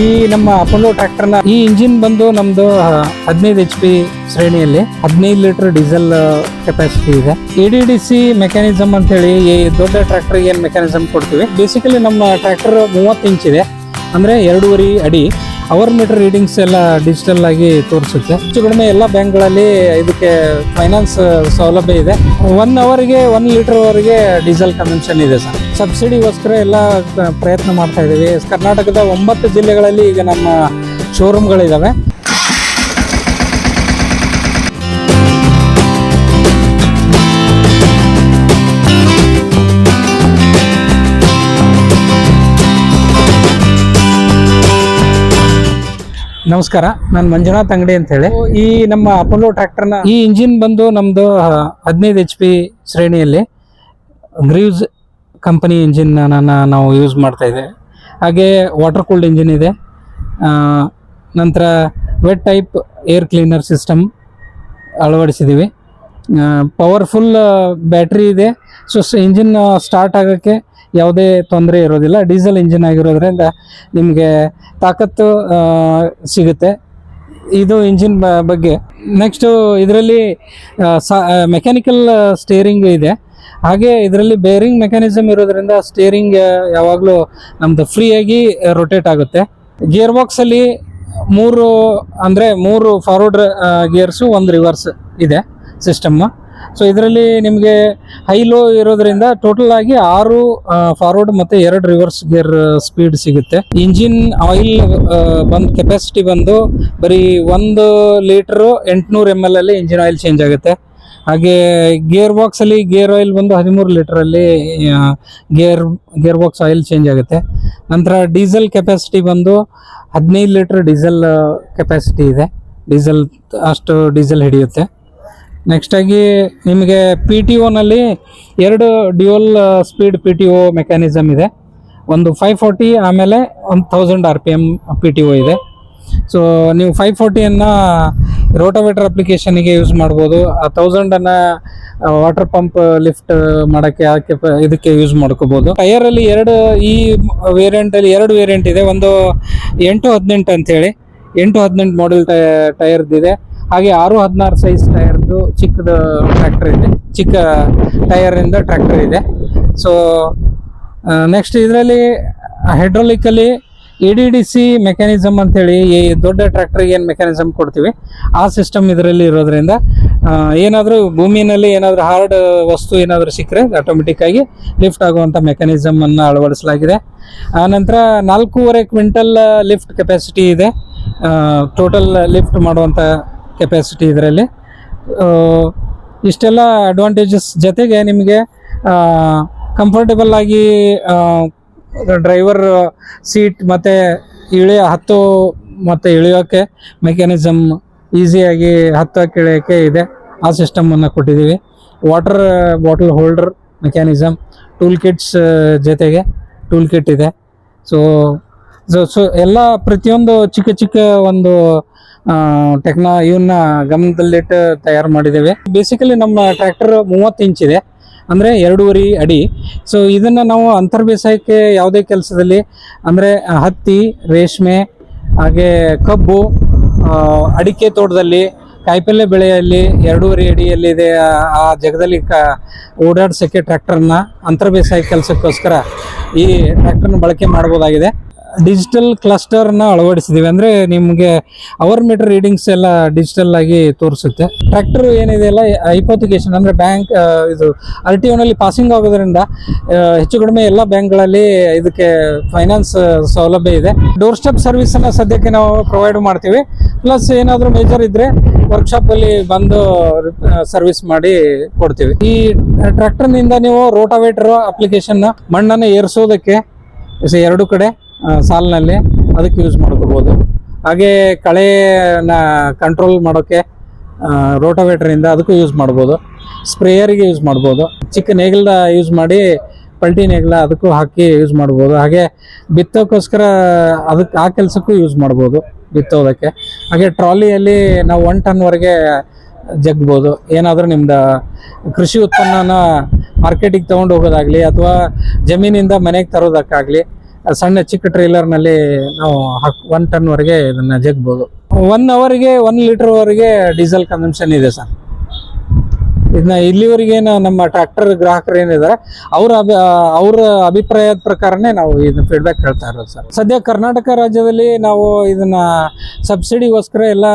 ಈ ನಮ್ಮ ಅಪೋಲೋ ನ ಈ ಇಂಜಿನ್ ಬಂದು ನಮ್ದು ಹದಿನೈದು ಎಚ್ ಪಿ ಶ್ರೇಣಿಯಲ್ಲಿ ಹದಿನೈದು ಲೀಟರ್ ಡೀಸೆಲ್ ಕೆಪಾಸಿಟಿ ಇದೆ. A D D C mechanism ಅಂತ ಹೇಳಿ ಈ ದೊಡ್ಡ ಟ್ರ್ಯಾಕ್ಟರ್ ಏನ್ ಮೆಕ್ಯಾನಿಸಮ್ ಕೊಡ್ತೀವಿ? ಬೇಸಿಕಲಿ ನಮ್ಮ ಟ್ರ್ಯಾಕ್ಟರ್ ಮೂವತ್ತು ಇಂಚ್ ಇದೆ. ಅಂದ್ರೆ ಎರಡೂವರೆ ಅಡಿ. ಅವರ್ ಮೀಟರ್ ರೀಡಿಂಗ್ಸ್ ಎಲ್ಲ ಡಿಜಿಟಲ್ ಆಗಿ ತೋರಿಸುತ್ತೆ. ಹೆಚ್ಚು ಕಡಿಮೆ ಎಲ್ಲ ಬ್ಯಾಂಕ್ಗಳಲ್ಲಿ ಇದಕ್ಕೆ ಫೈನಾನ್ಸ್ ಸೌಲಭ್ಯ ಇದೆ. ಒನ್ ಅವರ್ಗೆ ಒನ್ ಲೀಟರ್ ವರೆಗೆ ಡೀಸೆಲ್ ಕನ್ಸಂಪ್ಷನ್ ಇದೆ ಸರ್. ಸಬ್ಸಿಡಿಗೋಸ್ಕರ ಎಲ್ಲ ಪ್ರಯತ್ನ ಮಾಡ್ತಾ ಇದ್ದೀವಿ. ಕರ್ನಾಟಕದ ಒಂಬತ್ತು ಜಿಲ್ಲೆಗಳಲ್ಲಿ ಈಗ ನಮ್ಮ ಶೋರೂಮ್ಗಳಿದ್ದಾವೆ ನಮಸ್ಕಾರ ನಾನು ಮಂಜುನಾಥ್ ಅಂಗಡಿ ಅಂತ ಹೇಳಿ ಈ ನಮ್ಮ ಅಪೋಲೋ ಟ್ರ್ಯಾಕ್ಟರ್ನ ಈ ಇಂಜಿನ್ ಬಂದು ನಮ್ದು ಹದಿನೈದು ಎಚ್ ಪಿ ಶ್ರೇಣಿಯಲ್ಲಿ ಗ್ರೀವ್ಸ್ ಕಂಪನಿ ಇಂಜಿನ್ನ ನಾವು ಯೂಸ್ ಮಾಡ್ತಾ ಇದೆ ಹಾಗೆ ವಾಟರ್ ಕೂಲ್ಡ್ ಇಂಜಿನ್ ಇದೆ. ನಂತರ wet type air cleaner system ಅಳವಡಿಸಿದ್ದೀವಿ powerful battery ಇದೆ. ಸೊ ಇಂಜಿನ್ ಸ್ಟಾರ್ಟ್ ಆಗೋಕ್ಕೆ ಯಾವುದೇ ತೊಂದರೆ ಇರೋದಿಲ್ಲ. ಡೀಸೆಲ್ ಇಂಜಿನ್ ಆಗಿರೋದ್ರಿಂದ ನಿಮಗೆ ತಾಕತ್ತು ಸಿಗುತ್ತೆ. ಇದು ಇಂಜಿನ್ ಬಗ್ಗೆ. ನೆಕ್ಸ್ಟು ಇದರಲ್ಲಿ ಮೆಕ್ಯಾನಿಕಲ್ ಸ್ಟೇರಿಂಗ್ ಇದೆ. ಹಾಗೆ ಇದರಲ್ಲಿ ಬೇರಿಂಗ್ ಮೆಕ್ಯಾನಿಸಮ್ ಇರೋದ್ರಿಂದ ಸ್ಟೇರಿಂಗ್ ಯಾವಾಗಲೂ ನಮ್ದು ಫ್ರೀಯಾಗಿ ರೊಟೇಟ್ ಆಗುತ್ತೆ. ಗಿಯರ್ ಬಾಕ್ಸಲ್ಲಿ ಮೂರು, ಅಂದರೆ ಮೂರು ಫಾರ್ವರ್ಡ್ ಗಿಯರ್ಸು ಒಂದು ರಿವರ್ಸ್ ಇದೆ ಸಿಸ್ಟಮ್ ಸೊ ಇದರಲ್ಲಿ ನಿಮಗೆ ಹೈ ಲೋ ಇರೋದ್ರಿಂದ ಟೋಟಲ್ ಆಗಿ ಆರು ಫಾರ್ವರ್ಡ್ ಮತ್ತು ಎರಡು ರಿವರ್ಸ್ ಗೇರ್ ಸ್ಪೀಡ್ ಸಿಗುತ್ತೆ. ಇಂಜಿನ್ ಆಯಿಲ್ ಬಂದು ಕೆಪಾಸಿಟಿ ಬಂದು ಬರೀ ಒಂದು ಲೀಟ್ರು ಎಂಟುನೂರು ಎಂ ಎಲ್ ಅಲ್ಲಿ ಇಂಜಿನ್ ಆಯಿಲ್ ಚೇಂಜ್ ಆಗುತ್ತೆ. ಹಾಗೆ ಗೇರ್ ಬಾಕ್ಸ್ ಅಲ್ಲಿ ಗೇರ್ ಆಯಿಲ್ ಬಂದು ಹದಿಮೂರು ಲೀಟ್ರಲ್ಲಿ gear gear box oil change ಆಗುತ್ತೆ. ನಂತರ ಡೀಸೆಲ್ ಕೆಪಾಸಿಟಿ ಬಂದು ಹದಿನೈದು ಲೀಟರ್ ಡೀಸೆಲ್ ಕೆಪಾಸಿಟಿ ಇದೆ. ಡೀಸೆಲ್ ಅಷ್ಟು ಡೀಸೆಲ್ ಹಿಡಿಯುತ್ತೆ. ನೆಕ್ಸ್ಟ್ ಆಗಿ ನಿಮಗೆ ಪಿ ಟಿ ಒನಲ್ಲಿ ಎರಡು dual speed P T O mechanism ಇದೆ. ಒಂದು ಫೈವ್ ಫೋರ್ಟಿ ಆಮೇಲೆ ಒಂದು thousand R P M P T O ಇದೆ. ಸೊ ನೀವು ಫೈವ್ ಫೋರ್ಟಿಯನ್ನು ರೋಟೋವೇಟರ್ ಅಪ್ಲಿಕೇಶನ್ಗೆ ಯೂಸ್ ಮಾಡ್ಬೋದು. ಆ ತೌಸಂಡನ್ನು ವಾಟರ್ ಪಂಪ್ ಲಿಫ್ಟ್ ಮಾಡೋಕ್ಕೆ ಹಾಕಿ ಇದಕ್ಕೆ ಯೂಸ್ ಮಾಡ್ಕೋಬೋದು. ಟೈಯರಲ್ಲಿ ಎರಡು, ಈ ವೇರಿಯಂಟಲ್ಲಿ ಎರಡು ವೇರಿಯಂಟ್ ಇದೆ. ಒಂದು ಎಂಟು ಹದಿನೆಂಟು ಅಂತೇಳಿ ಎಂಟು ಹದಿನೆಂಟು ಮಾಡೆಲ್ ಇದೆ ಹಾಗೆ ಆರು ಹದಿನಾರು ಸೈಜ್ ಟೈರ್ದು ಚಿಕ್ಕದು ಟ್ರ್ಯಾಕ್ಟರ್ ಇದೆ. ಚಿಕ್ಕ ಟೈರಿಂದ ಟ್ರ್ಯಾಕ್ಟರ್ ಇದೆ. ಸೊ ನೆಕ್ಸ್ಟ್ ಇದರಲ್ಲಿ ಹೈಡ್ರೋಲಿಕ್ಕಲ್ಲಿ ಡಿ ಡಿ ಸಿ ಮೆಕ್ಯಾನಿಸಮ್ ಅಂತೇಳಿ ಈ ದೊಡ್ಡ ಟ್ರ್ಯಾಕ್ಟರ್ಗೆ ಏನು ಮೆಕ್ಯಾನಿಸಮ್ ಕೊಡ್ತೀವಿ? ಆ ಸಿಸ್ಟಮ್ ಇದರಲ್ಲಿ ಇರೋದ್ರಿಂದ ಏನಾದರೂ ಭೂಮಿನಲ್ಲಿ ಏನಾದರೂ ಹಾರ್ಡ್ ವಸ್ತು ಏನಾದರೂ ಸಿಕ್ಕರೆ ಆಟೋಮೆಟಿಕ್ಕಾಗಿ ಲಿಫ್ಟ್ ಆಗುವಂಥ ಮೆಕ್ಯಾನಿಸಮ್ ಅನ್ನು ಅಳವಡಿಸಲಾಗಿದೆ. ಆನಂತರ ನಾಲ್ಕೂವರೆ ಕ್ವಿಂಟಲ್ ಲಿಫ್ಟ್ ಕೆಪಾಸಿಟಿ ಇದೆ. ಟೋಟಲ್ ಲಿಫ್ಟ್ ಮಾಡುವಂಥ ಕೆಪಾಸಿಟಿ ಇದರಲ್ಲಿ. ಇಷ್ಟೆಲ್ಲ ಅಡ್ವಾಂಟೇಜಸ್ ಜೊತೆಗೆ ನಿಮಗೆ ಕಂಫರ್ಟಬಲ್ ಆಗಿ ಡ್ರೈವರ್ ಸೀಟ್ ಮತ್ತು ಇಳಿಯ ಹತ್ತು ಮತ್ತು ಇಳಿಯೋಕ್ಕೆ ಮೆಕ್ಯಾನಿಸಮ್ ಈಸಿಯಾಗಿ ಹತ್ತೋಕ್ಕೆ ಇಳಿಯೋಕ್ಕೆ ಇದೆ. ಆ ಸಿಸ್ಟಮನ್ನು ಕೊಟ್ಟಿದ್ದೀವಿ. Water bottle holder mechanism tool kits ಜೊತೆಗೆ ಟೂಲ್ ಕಿಟ್ ಇದೆ. ಸೊ ಸೊ ಸೊ ಎಲ್ಲ ಪ್ರತಿಯೊಂದು ಚಿಕ್ಕ ಚಿಕ್ಕ ಒಂದು ಟೆಕ್ನಾ ಇವನ್ನ ಗಮನದಲ್ಲಿಟ್ಟು ತಯಾರು ಮಾಡಿದ್ದೇವೆ. ಬೇಸಿಕಲಿ ನಮ್ಮ ಟ್ರ್ಯಾಕ್ಟರ್ ಮೂವತ್ತು ಇಂಚ್ ಇದೆ. ಅಂದರೆ ಎರಡೂವರೆ ಅಡಿ. ಸೊ ಇದನ್ನು ನಾವು ಅಂತರ್ ಬೇಸಾಯಕ್ಕೆ ಯಾವುದೇ ಕೆಲಸದಲ್ಲಿ, ಅಂದರೆ ಹತ್ತಿ, ರೇಷ್ಮೆ, ಹಾಗೆ ಕಬ್ಬು ಅಡಿಕೆ ತೋಟದಲ್ಲಿ ಕಾಯಿಪಲ್ಯ ಬೆಳೆಯಲ್ಲಿ ಎರಡೂವರೆ ಅಡಿಯಲ್ಲಿದೆ ಆ- ಜಾಗದಲ್ಲಿ ಕ, ಓಡಾಡ್ಸೋಕ್ಕೆ ಟ್ರ್ಯಾಕ್ಟರ್ನ ಅಂತರ ಬೇಸಾಯ ಕೆಲಸಕ್ಕೋಸ್ಕರ ಈ ಟ್ರ್ಯಾಕ್ಟರ್ನ ಬಳಕೆ ಮಾಡ್ಬೋದಾಗಿದೆ ಡಿಜಿಟಲ್ ಕ್ಲಸ್ಟರ್ನ ಅಳವಡಿಸಿದ್ದೀವಿ ಅಂದರೆ ನಿಮಗೆ ಅವರ್ ಮೀಟರ್ ರೀಡಿಂಗ್ಸ್ ಎಲ್ಲ ಡಿಜಿಟಲ್ ಆಗಿ ತೋರಿಸುತ್ತೆ. ಟ್ರ್ಯಾಕ್ಟರ್ ಏನಿದೆ ಅಲ್ಲ ಐಪೋತಿಕೇಶನ್ ಅಂದರೆ ಬ್ಯಾಂಕ್ ಇದು ಆರ್ ಟಿ ಒನಲ್ಲಿ ಪಾಸಿಂಗ್ ಆಗೋದ್ರಿಂದ ಹೆಚ್ಚು ಕಡಿಮೆ ಎಲ್ಲ ಬ್ಯಾಂಕ್ಗಳಲ್ಲಿ ಇದಕ್ಕೆ ಫೈನಾನ್ಸ್ ಸೌಲಭ್ಯ ಇದೆ. ಡೋರ್ ಸ್ಟೆಪ್ ಸರ್ವಿಸನ್ನು ಸದ್ಯಕ್ಕೆ ನಾವು ಪ್ರೊವೈಡ್ ಮಾಡ್ತೀವಿ. ಪ್ಲಸ್ ಏನಾದರೂ ಮೇಜರ್ ಇದ್ದರೆ ವರ್ಕ್ಶಾಪಲ್ಲಿ ಬಂದು ಸರ್ವಿಸ್ ಮಾಡಿ ಕೊಡ್ತೀವಿ. ಈ ಟ್ರ್ಯಾಕ್ಟರ್ನಿಂದ ನೀವು ರೋಟಾವೇಟರ್ ಅಪ್ಲಿಕೇಶನ್ನ ಮಣ್ಣನ್ನು ಏರಿಸೋದಕ್ಕೆ, ಎರಡು ಕಡೆ ಸಾಲಿನಲ್ಲಿ ಅದಕ್ಕೆ ಯೂಸ್ ಮಾಡ್ಕೋಬೋದು. ಹಾಗೆ ಕಳೆನ ಕಂಟ್ರೋಲ್ ಮಾಡೋಕ್ಕೆ ರೋಟೋವೇಟ್ರಿಂದ ಅದಕ್ಕೂ ಯೂಸ್ ಮಾಡ್ಬೋದು. ಸ್ಪ್ರೇಯರಿಗೆ ಯೂಸ್ ಮಾಡ್ಬೋದು. ಚಿಕ್ಕ ನೇಗಿಲ್ದ ಯೂಸ್ ಮಾಡಿ ಪಲ್ಟಿ ನೇಗಿಲ ಅದಕ್ಕೂ ಹಾಕಿ ಯೂಸ್ ಮಾಡ್ಬೋದು. ಹಾಗೆ ಬಿತ್ತೋಕ್ಕೋಸ್ಕರ ಅದಕ್ಕೆ ಆ ಕೆಲಸಕ್ಕೂ ಯೂಸ್ ಮಾಡ್ಬೋದು ಬಿತ್ತೋದಕ್ಕೆ. ಹಾಗೆ ಟ್ರಾಲಿಯಲ್ಲಿ ನಾವು ಒನ್ ಟನ್ವರೆಗೆ ಜಗ್ಬೋದು. ಏನಾದರೂ ನಿಮ್ದು ಕೃಷಿ ಉತ್ಪನ್ನನ ಮಾರ್ಕೆಟಿಗೆ ತೊಗೊಂಡು ಹೋಗೋದಾಗಲಿ ಅಥವಾ ಜಮೀನಿಂದ ಮನೆಗೆ ತರೋದಕ್ಕಾಗಲಿ ಸಣ್ಣ ಚಿಕ್ಕ ಟ್ರೇಲರ್ನಲ್ಲಿ ನಾವು ಒನ್ ಟನ್ ವರೆಗೆ ಇದನ್ನ ಜಗ್ಬೋದು. ಒನ್ ಅವರ್ಗೆ ಒನ್ ಲೀಟರ್ ವರೆಗೆ ಡೀಸೆಲ್ ಕನ್ಸಂಪ್ಷನ್ ಇದೆ ಸರ್. ಇದನ್ನ ಇಲ್ಲಿವರೆಗೆ ನಮ್ಮ ಟ್ರ್ಯಾಕ್ಟರ್ ಗ್ರಾಹಕರು ಏನಿದ್ದಾರೆ ಅವ್ರ ಅಭಿ ಅವ್ರ ಅಭಿಪ್ರಾಯದ ಪ್ರಕಾರನೇ ನಾವು ಇದನ್ನ ಫೀಡ್ಬ್ಯಾಕ್ ಹೇಳ್ತಾ ಇರೋದು ಸರ್. ಸದ್ಯ ಕರ್ನಾಟಕ ರಾಜ್ಯದಲ್ಲಿ ನಾವು ಇದನ್ನ ಸಬ್ಸಿಡಿಗೋಸ್ಕರ ಎಲ್ಲ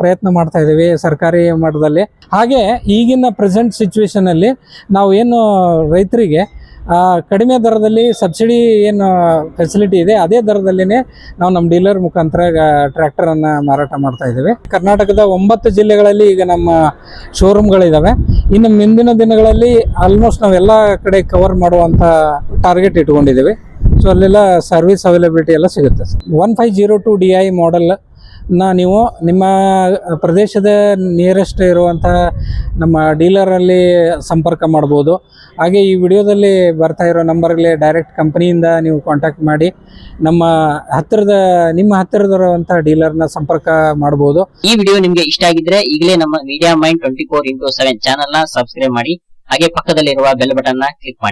ಪ್ರಯತ್ನ ಮಾಡ್ತಾ ಇದ್ದೀವಿ ಸರ್ಕಾರಿ ಮಟ್ಟದಲ್ಲಿ. ಹಾಗೆ ಈಗಿನ ಪ್ರೆಸೆಂಟ್ ಸಿಚುವೇಶನ್ ಅಲ್ಲಿ ನಾವು ಏನು ರೈತರಿಗೆ ಕಡಿಮೆ ದರದಲ್ಲಿ ಸಬ್ಸಿಡಿ ಏನು ಫೆಸಿಲಿಟಿ ಇದೆ, ಅದೇ ದರದಲ್ಲಿನೇ ನಾವು ನಮ್ಮ ಡೀಲರ್ ಮುಖಾಂತರ ಟ್ರ್ಯಾಕ್ಟರನ್ನು ಮಾರಾಟ ಮಾಡ್ತಾ ಇದ್ದೀವಿ. ಕರ್ನಾಟಕದ ಒಂಬತ್ತು ಜಿಲ್ಲೆಗಳಲ್ಲಿ ಈಗ ನಮ್ಮ ಶೋರೂಮ್ಗಳಿದಾವೆ ಇನ್ನು ಮುಂದಿನ ದಿನಗಳಲ್ಲಿ ಆಲ್ಮೋಸ್ಟ್ ನಾವೆಲ್ಲ ಕಡೆ ಕವರ್ ಮಾಡುವಂತ ಟಾರ್ಗೆಟ್ ಇಟ್ಕೊಂಡಿದ್ದೀವಿ. ಸೊ ಅಲ್ಲೆಲ್ಲ ಸರ್ವಿಸ್ ಅವೈಲಬಿಲಿಟಿ ಎಲ್ಲ ಸಿಗುತ್ತೆ. One five zero two D I model ನ ನೀವು ನಿಮ್ಮ ಪ್ರದೇಶದ ನಿಯರೆಸ್ಟ್ ಇರುವಂಥ ನಮ್ಮ ಡೀಲರಲ್ಲಿ ಸಂಪರ್ಕ ಮಾಡ್ಬೋದು. ಹಾಗೆ ಈ ವಿಡಿಯೋದಲ್ಲಿ ಬರ್ತಾ ಇರೋ ನಂಬರ್ಗೆ ಡೈರೆಕ್ಟ್ ಕಂಪ್ನಿಯಿಂದ ನೀವು ಕಾಂಟ್ಯಾಕ್ಟ್ ಮಾಡಿ, ನಮ್ಮ ಹತ್ತಿರದ, ನಿಮ್ಮ ಹತ್ತಿರದಿರುವಂತಹ ಡೀಲರ್ನ ಸಂಪರ್ಕ ಮಾಡ್ಬೋದು. ಈ ವಿಡಿಯೋ ನಿಮ್ಗೆ ಇಷ್ಟ ಆಗಿದ್ರೆ ಈಗಲೇ ನಮ್ಮ media mind twenty four into seven ಚಾನಲ್ನ ಸಬ್ಸ್ಕ್ರೈಬ್ ಮಾಡಿ, ಹಾಗೆ ಪಕ್ಕದಲ್ಲಿರುವ ಬೆಲ್ ಬಟನ್ನ ಕ್ಲಿಕ್ ಮಾಡಿ.